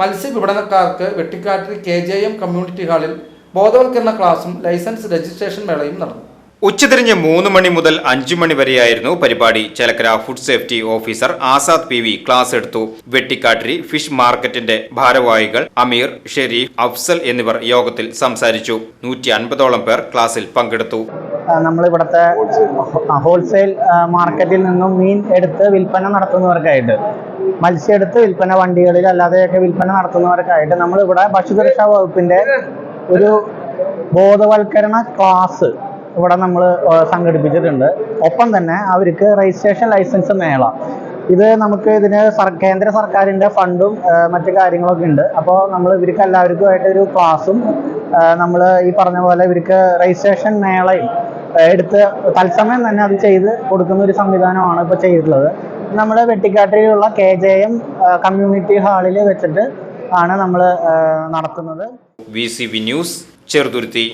മത്സ്യ വെട്ടിക്കാട്ടിൽ K J M community ഹാളിൽ ബോധവൽക്കരണ ക്ലാസും ലൈസൻസ് രജിസ്ട്രേഷൻ മേളയും നടന്നു. ഉച്ചതിരിഞ്ഞ് മൂന്ന് മണി മുതൽ അഞ്ചു മണി വരെയായിരുന്നു പരിപാടി. Chalakkara food safety officer Azad P V class എടുത്തു. വെട്ടിക്കാട്ടിരി ഫിഷ് മാർക്കറ്റിന്റെ ഭാരവാഹികൾ അമീർ ഷെരീഫ് അഫ്സൽ എന്നിവർ യോഗത്തിൽ സംസാരിച്ചു. നൂറ്റി അൻപതോളം പേർ ക്ലാസ്സിൽ പങ്കെടുത്തു. നമ്മൾ ഇവിടുത്തെ ഹോൾസെയിൽ മാർക്കറ്റിൽ നിന്നും മീൻ എടുത്ത് വിൽപ്പന നടത്തുന്നവർക്കായിട്ട്. മത്സ്യം എടുത്ത് വിൽപ്പന വണ്ടികളിൽ അല്ലാതെയൊക്കെ വിൽപ്പന നടത്തുന്നവർക്കായിട്ട് നമ്മളിവിടെ ഭക്ഷ്യസുരക്ഷാ വകുപ്പിന്റെ ഒരു ബോധവൽക്കരണ ക്ലാസ് ഇവിടെ നമ്മൾ സംഘടിപ്പിച്ചിട്ടുണ്ട്. ഒപ്പം തന്നെ അവർക്ക് രജിസ്ട്രേഷൻ ലൈസൻസ് മേള. ഇത് നമുക്ക് ഇതിന് കേന്ദ്ര സർക്കാരിന്റെ ഫണ്ടും മറ്റു കാര്യങ്ങളൊക്കെ ഉണ്ട്. അപ്പോൾ നമ്മൾ ഇവർക്ക് എല്ലാവർക്കുമായിട്ടൊരു ക്ലാസ്സും നമ്മൾ ഈ പറഞ്ഞ പോലെ ഇവർക്ക് രജിസ്ട്രേഷൻ മേളയും എടുത്ത് തത്സമയം തന്നെ അത് ചെയ്ത് കൊടുക്കുന്ന ഒരു സംവിധാനമാണ് ഇപ്പോൾ ചെയ്തിട്ടുള്ളത്. നമ്മുടെ വെട്ടിക്കാട്ടിലുള്ള കെ ജെ എം കമ്മ്യൂണിറ്റി ഹാളിൽ വെച്ചിട്ട് ആണ് നമ്മൾ നടത്തുന്നത്. V C V news Cheruthuruthy.